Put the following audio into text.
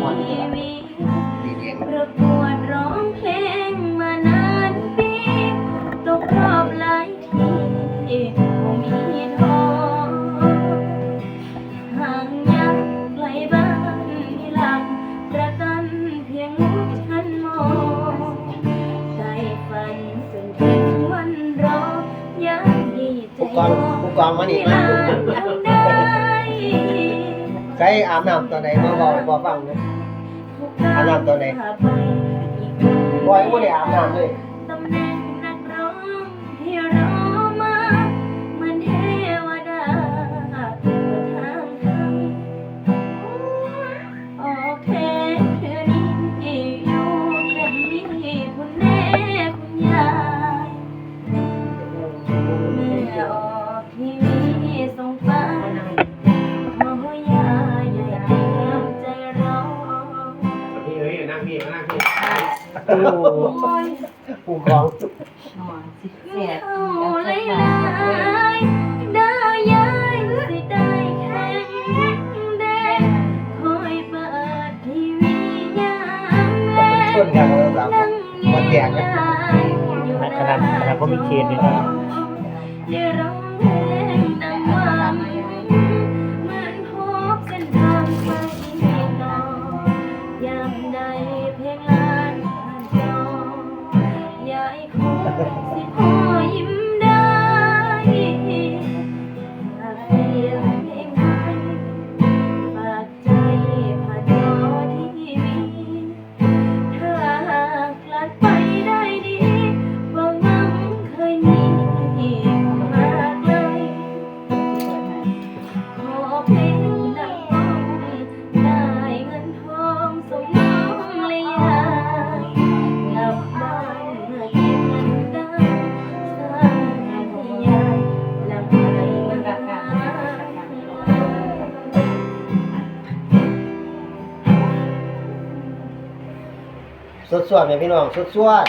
ก่อนนี่ชีก็วิตประกวดร้องเพลงมานานปีตกรอบหลายทีบ่มีทอห่างยังไกลบ้านที่หลังประกันเพียงมุกฉันมองใจฝันจนถึงวันรอยังดีใจผู้กองผู้กองมานี่ที่มาลานทำได้ ใช้อาบน้ำตัวไหนมาบอกบอกฟังเลยอาบน้ำตัวไหนบอยไม่ได้อาบน้ำเลย พี่มานั่งพี่โอ้ยผู้กองหน่อยสิเสียยดดเอาเลยลายได้ยายสิได้แข็งแดงคอยเปิดทีวียามแล้วสามนั่งมันแกเงีนะ ขนาดขนาดผมมีเคนด้วยนะอย่าร้องเพล Thank you. สุดสวดเลยพี่น้องสุดสวด